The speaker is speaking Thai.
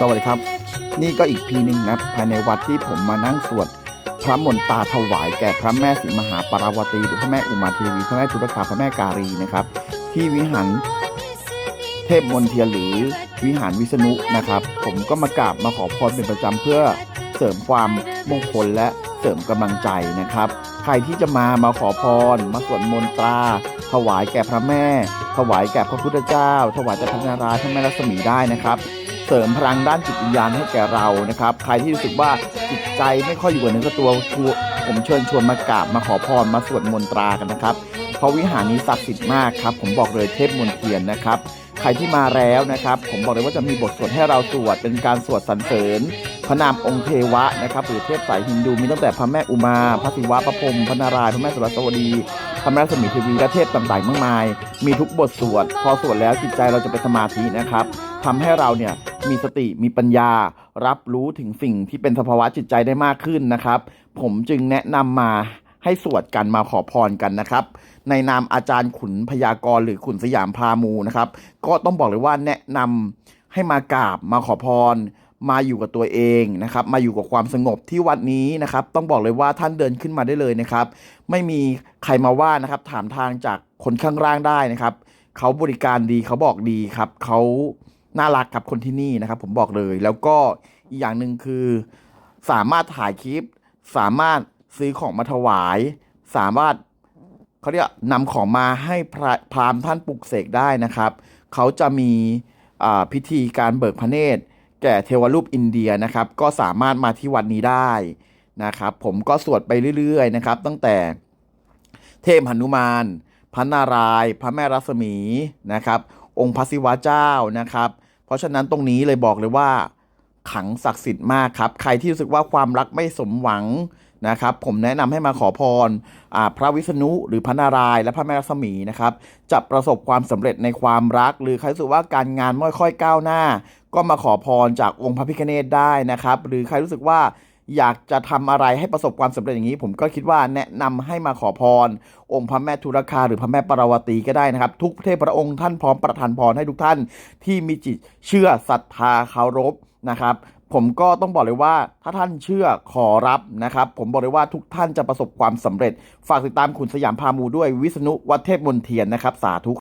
สวัสดีครับ นี่ก็อีกพีหนึ่งนะภายในวัดที่ผมมานั่งสวดพระมนตาถวายแก่พระแม่ศรีมหาปาราวตี หรือพระแม่อุมาเทวีพระแม่ทุรคาพระแม่การีนะครับ ที่วิหารเทพมนเทียหรือวิหารวิษณุนะครับ ผมก็มากราบมาขอพรเป็นประจำเพื่อเสริมความมงคลและเสริมกำลังใจนะครับ ใครที่จะมามาขอพร มาสวดมนตราถวายแก่พระแม่ ถวายแก่พระพุทธเจ้า ถวายแก่พระนารายณ์พระแม่รัศมีได้นะครับ เสริมพลังด้านจิตวิญญาณให้แก่เรานะครับ ใครที่รู้สึกว่าจิตใจไม่ค่อยอยู่กับเนื้อกับตัวผมเชิญชวนมากราบมาขอพรมาสวดมนตรากันนะครับ เพราะวิหารนี้ศักดิ์สิทธิ์มากครับ ผมบอกเลยเทพมนเทียนนะครับใครที่มาแล้วนะครับ ผมบอกเลยว่าจะมีบทสวดให้เราสวดเป็นการสวดสรรเสริญ พระนามองค์เทวะนะครับหรือเทพสายฮินดูมีตั้งแต่พระแม่อุมาพระศิวะพระพรหมพระนารายณ์พระแม่สุรสวดีพระแม่รัศมีเทวีและเทพต่างๆมากมาย มีทุกบทสวด พอสวดแล้วจิตใจเราจะเป็นสมาธินะครับทำให้เราเนี่ย มีสติมีปัญญา รับรู้ถึงสิ่งที่เป็นสภาวะจิตใจได้มากขึ้นนะครับ ผมจึงแนะนำมาให้สวดกันมาขอพรกันนะครับ ในนามอาจารย์ขุนพยากรณ์หรือขุนสยามพามูนะครับ ก็ต้องบอกเลยว่าแนะนำให้มากราบมาขอพรมาอยู่กับตัวเองนะครับ มาอยู่กับความสงบที่วัดนี้นะครับ ต้องบอกเลยว่าท่านเดินขึ้นมาได้เลยนะครับ ไม่มีใครมาว่านะครับ ถามทางจากคนข้างล่างได้นะครับ เขาบริการดีเขาบอกดีครับ เขา น่ารักกับคนที่นี่นะครับ ผมบอกเลยแล้วก็อีกอย่างหนึ่งคือ สามารถถ่ายคลิป สามารถซื้อของมาถวาย สามารถเขาเรียกนำของมาให้พระพราหมณ์ท่านปลุกเสกได้นะครับ เขาจะมีพิธีการเบิกพระเนตร แก่เทวรูปอินเดียนะครับ ก็สามารถมาที่วัดนี้ได้นะครับ ผมก็สวดไปเรื่อยๆนะครับ ตั้งแต่เทพหนุมาน พระนารายณ์พระแม่รัศมีนะครับ องค์พระศิวะเจ้านะครับ เพราะฉะนั้นตรงนี้เลยบอกเลยว่า ขังศักดิ์สิทธิ์มากครับ ใครที่รู้สึกว่าความรักไม่สมหวังนะครับ ผมแนะนำให้มาขอพรอ่าพระวิษณุหรือพระนารายณ์และพระแม่รัศมีนะครับ จะประสบความสำเร็จในความรัก หรือใครรู้สึกว่าการงานไม่ค่อยก้าวหน้า ก็มาขอพรจากองค์พระพิฆเนศได้นะครับ หรือใครรู้สึกว่า อยากจะทำอะไรให้ประสบความสำเร็จอย่างนี้ ผมก็คิดว่าแนะนำให้มาขอพร องค์พระแม่ทุรคาหรือพระแม่ปราวตีก็ได้นะครับ ทุกเทพพระองค์ท่านพร้อมประทานพรให้ทุกท่านที่มีจิตเชื่อศรัทธาเคารพนะครับผมก็ต้องบอกเลยว่าถ้าท่านเชื่อขอรับนะครับ ผมบอกเลยว่าทุกท่านจะประสบความสำเร็จ ฝากติดตามขุนสยามพามูด้วยวิษณุวัดเทพมนเทียนนะครับ สาธุ